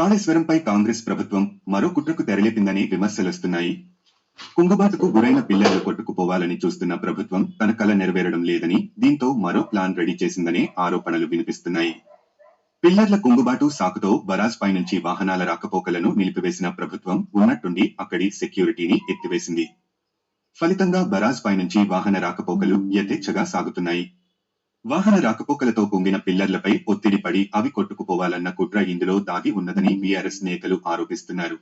కాళేశ్వరంపై కాంగ్రెస్ ప్రభుత్వం మరో కుట్రకు తెరలేపిందని విమర్శలొస్తున్నాయి. కుంగుబాటుకు గురైన పిల్లలు కొట్టుకుపోవాలని చూస్తున్న ప్రభుత్వం తన కళ నెరవేరడం లేదని దీంతో మరో ప్లాన్ రెడీ చేసిందనే ఆరోపణలు వినిపిస్తున్నాయి. పిల్లర్ల కుంగుబాటు సాకుతో బరాజ్ పై నుంచి వాహనాల రాకపోకలను నిలిపివేసిన ప్రభుత్వం ఉన్నట్టుండి అక్కడి సెక్యూరిటీని ఎత్తివేసింది. ఫలితంగా బరాజ్ పై నుంచి వాహన రాకపోకలు యథేచ్ఛగా సాగుతున్నాయి. వాహన రాకపోకలతో కుంగిన పిల్లర్లపై ఒత్తిడి పడి అవి కొట్టుకుపోవాలన్న కుట్ర ఇందులో దాగి ఉన్నదని బీఆర్ఎస్ నేతలు ఆరోపిస్తున్నారు.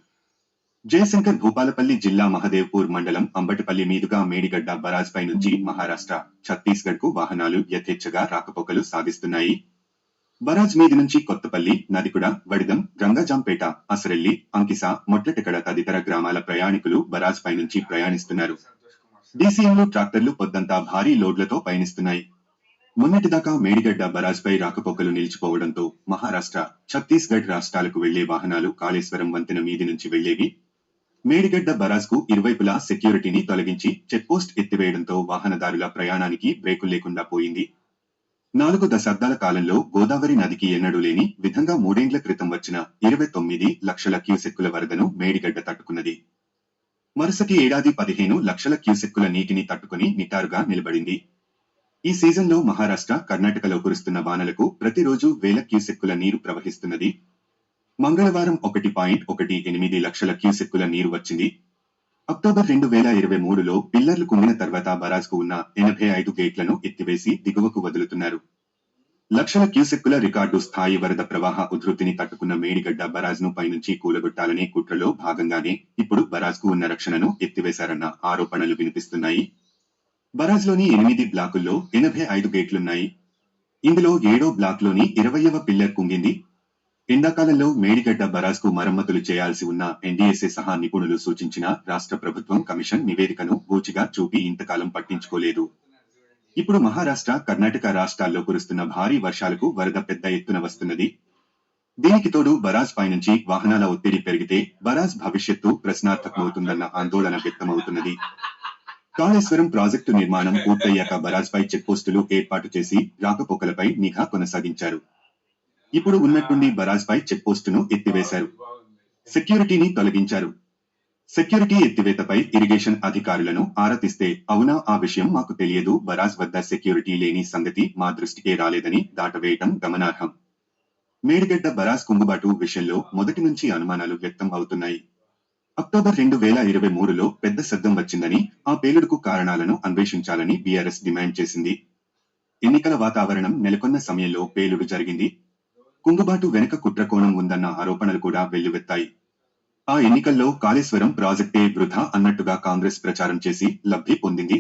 జయశంకర్ భూపాలపల్లి జిల్లా మహదేవ్పూర్ మండలం అంబటిపల్లి మీదుగా మేడిగడ్డ బరాజ్పై నుంచి మహారాష్ట్ర ఛత్తీస్గఢ్కు వాహనాలు యథేచ్ఛగా రాకపోకలు సాగిస్తున్నాయి. బరాజ్ మీది నుంచి కొత్తపల్లి నదికుడ వడిదం గంగాజాంపేట అసరెల్లి అంకిస మొట్లటెకడ తదితర గ్రామాల ప్రయాణికులు బరాజ్ పై నుంచి ప్రయాణిస్తున్నారు. డీసీఎంలో ట్రాక్టర్లు పొద్దంతా భారీ లోడ్లతో పయనిస్తున్నాయి. మొన్నటిదాకా మేడిగడ్డ బరాజ్ పై రాకపోకలు నిలిచిపోవడంతో మహారాష్ట్ర ఛత్తీస్గఢ్ రాష్ట్రాలకు వెళ్ళే వాహనాలు కాళేశ్వరం వంతెన మీది నుంచి వెళ్ళేవి. మేడిగడ్డ బరాజ్కు ఇరువైపులా సెక్యూరిటీని తొలగించి చెక్పోస్ట్ ఎత్తివేయడంతో వాహనదారుల ప్రయాణానికి బ్రేకులు లేకుండా పోయింది. నాలుగు దశాబ్దాల కాలంలో గోదావరి నదికి ఎన్నడూ లేని విధంగా మూడేండ్ల క్రితం వచ్చిన ఇరవై తొమ్మిది లక్షల క్యూసెక్కుల వరదను మేడిగడ్డ తట్టుకున్నది. మరుసటి ఏడాది పదిహేను లక్షల క్యూసెక్కుల నీటిని తట్టుకుని నిటారుగా నిలబడింది. ఈ సీజన్లో మహారాష్ట్ర కర్ణాటకలో కురుస్తున్న వానలకు ప్రతిరోజు వేల క్యూసెక్కుల నీరు ప్రవహిస్తున్నది. మంగళవారం ఒకటి పాయింట్ ఒకటి ఎనిమిది లక్షల క్యూసెక్కుల నీరు వచ్చింది. అక్టోబర్ రెండు వేల ఇరవై మూడులో పిల్లర్లు కుమ్మిన తర్వాత బరాజ్కు ఉన్న ఎనభై ఐదు గేట్లను ఎత్తివేసి దిగువకు వదులుతున్నారు. లక్షల క్యూసెక్కుల రికార్డు స్థాయి వరద ప్రవాహ ఉధృతిని తట్టుకున్న మేడిగడ్డ బరాజ్ను పైనుంచి కూలగొట్టాలనే కుట్రలో భాగంగానే ఇప్పుడు బరాజ్కు ఉన్న రక్షణను ఎత్తివేశారన్న ఆరోపణలు వినిపిస్తున్నాయి. బరాజ్లోని ఎనిమిది బ్లాకుల్లో ఎనభై ఐదు గేట్లున్నాయి. ఇందులో ఏడో బ్లాక్లోని ఇరవయవ పిల్లర్ కుంగింది. ఎండాకాలంలో మేడిగడ్డ బరాజ్కు మరమ్మతులు చేయాల్సి ఉన్న ఎన్డీఎస్ఏ సహా నిపుణులు సూచించిన రాష్ట్ర ప్రభుత్వం కమిషన్ నివేదికను గూచిగా చూపి ఇంతకాలం పట్టించుకోలేదు. ఇప్పుడు మహారాష్ట్ర కర్ణాటక రాష్ట్రాల్లో కురుస్తున్న భారీ వర్షాలకు వరద పెద్ద ఎత్తున వస్తున్నది. దీనికి తోడు బరాజ్ పైనుంచి వాహనాల ఒత్తిడి పెరిగితే బరాజ్ భవిష్యత్తు ప్రశ్నార్థకమవుతుందన్న ఆందోళన వ్యక్తమవుతున్నది. కాళేశ్వరం ప్రాజెక్టు నిర్మాణం పూర్తయ్యాక బరాజ్ పై చెక్పోస్టులు ఏర్పాటు చేసి రాకపోకలపై నిఘా కొనసాగించారు. ఇప్పుడు ఉన్నట్టుండి బరాజ్ పై చెక్పోస్టును ఎత్తివేశారు. సెక్యూరిటీని తొలగించారు. సెక్యూరిటీ ఎత్తివేతపై ఇరిగేషన్ అధికారులను ఆరతిస్తే అవునా ఆ విషయం మాకు తెలియదు. బరాజ్ వద్ద సెక్యూరిటీ లేని సంగతి మా దృష్టికే రాలేదని దాటవేయటం గమనార్హం. మేడిగడ్డ బరాజ్ కుంగుబాటు విషయంలో మొదటి నుంచి అనుమానాలు వ్యక్తం అవుతున్నాయి. అక్టోబర్ రెండు వేల ఇరవై మూడులో పెద్ద శబ్దం వచ్చిందని ఆ పేలుడుకు కారణాలను అన్వేషించాలని బీఆర్ఎస్ డిమాండ్ చేసింది. ఎన్నికల వాతావరణం నెలకొన్న సమయంలో పేలుడు జరిగింది. కుంగుబాటు వెనుక కుట్రకోణం ఉందన్న ఆరోపణలు కూడా వెల్లువెత్తాయి. ఆ ఎన్నికల్లో కాళేశ్వరం ప్రాజెక్టే వృధా అన్నట్టుగా కాంగ్రెస్ ప్రచారం చేసి లబ్ధి పొందింది.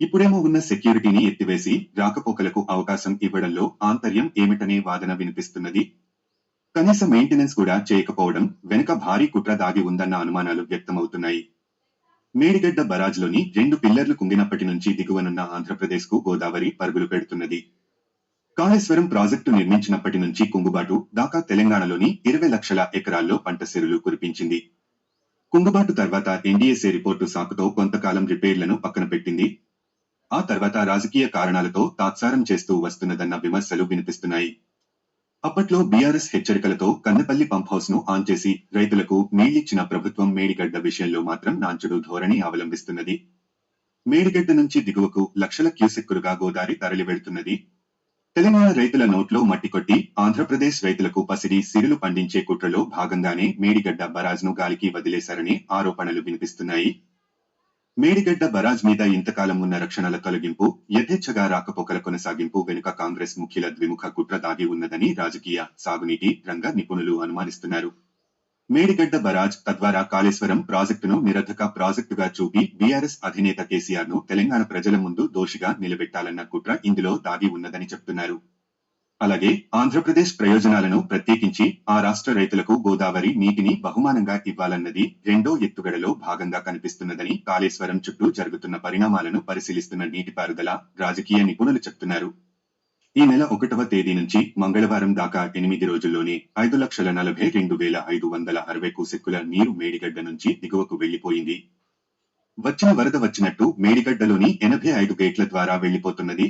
ఇప్పుడేమో ఉన్న సెక్యూరిటీని ఎత్తివేసి రాకపోకలకు అవకాశం ఇవ్వడంలో ఆంతర్యం ఏమిటనే వాదన వినిపిస్తున్నది. కనీస మెయింటెనెన్స్ కూడా చేయకపోవడం వెనుక భారీ కుట్ర దాగి ఉందన్న అనుమానాలు వ్యక్తమవుతున్నాయి. మేడిగడ్డ బరాజ్లోని రెండు పిల్లర్లు కుంగినప్పటి నుంచి దిగువనున్న ఆంధ్రప్రదేశ్కు గోదావరి పరుగులు పెడుతున్నది. కాళేశ్వరం ప్రాజెక్టు నిర్మించినప్పటి నుంచి కుంగుబాటు దాకా తెలంగాణలోని ఇరవై లక్షల ఎకరాల్లో పంట సెరులు కురిపించింది. కుంగుబాటు తర్వాత ఎన్డీఎస్ఏ రిపోర్టు సాకుతో కొంతకాలం రిపేర్లను పక్కన పెట్టింది. ఆ తర్వాత రాజకీయ కారణాలతో తాత్సారం చేస్తూ వస్తున్నదన్న విమర్శలు వినిపిస్తున్నాయి. అప్పట్లో బీఆర్ఎస్ హెచ్చరికలతో కన్నపల్లి పంప్ హౌస్ను ఆన్ చేసి రైతులకు నీళ్ళిచ్చిన ప్రభుత్వం మేడిగడ్డ విషయంలో మాత్రం నాంచుడు ధోరణి అవలంబిస్తున్నది. మేడిగడ్డ నుంచి దిగువకు లక్షల క్యూసెక్కులుగా గోదావరి తరలి వెడుతున్నది తెలంగాణ రైతుల నోట్లో మట్టి కొట్టి ఆంధ్రప్రదేశ్ రైతులకు పసిడి సిరులు పండించే కుట్రలో భాగంగానే మేడిగడ్డ బరాజ్ను గాలికి వదిలేశారని ఆరోపణలు వినిపిస్తున్నాయి. మేడిగడ్డ బరాజ్ మీద ఇంతకాలం ఉన్న రక్షణల తొలగింపు యథేచ్ఛగా రాకపోకల కొనసాగింపు వెనుక కాంగ్రెస్ ముఖ్యుల ద్విముఖ కుట్ర దాగి ఉన్నదని రాజకీయ సాగునీటి రంగ నిపుణులు అనుమానిస్తున్నారు. మేడిగడ్డ బరాజ్ తద్వారా కాళేశ్వరం ప్రాజెక్టును నిరర్ధక ప్రాజెక్టుగా చూపి బీఆర్ఎస్ అధినేత కేసీఆర్ను తెలంగాణ ప్రజల ముందు దోషిగా నిలబెట్టాలన్న కుట్ర ఇందులో దాగి ఉన్నదని చెప్తున్నారు. అలాగే ఆంధ్రప్రదేశ్ ప్రయోజనాలను ప్రత్యేకించి ఆ రాష్ట్ర రైతులకు గోదావరి నీటిని బహుమానంగా ఇవ్వాలన్నది రెండో ఎత్తుగడలో భాగంగా కనిపిస్తున్నదని కాళేశ్వరం చుట్టూ జరుగుతున్న పరిణామాలను పరిశీలిస్తున్న నీటిపారుదల రాజకీయ నిపుణులు చెప్తున్నారు. ఈ నెల ఒకటవ తేదీ నుంచి మంగళవారం దాకా ఎనిమిది రోజుల్లోనే ఐదు లక్షల నలభై రెండు వేల ఐదు వందల అరవై కూసెక్కుల నీరు మేడిగడ్డ నుంచి దిగువకు వెళ్ళిపోయింది వచ్చిన వరద వచ్చినట్టు మేడిగడ్డలోని ఎనభై ఐదు గేట్ల ద్వారా వెళ్ళిపోతున్నది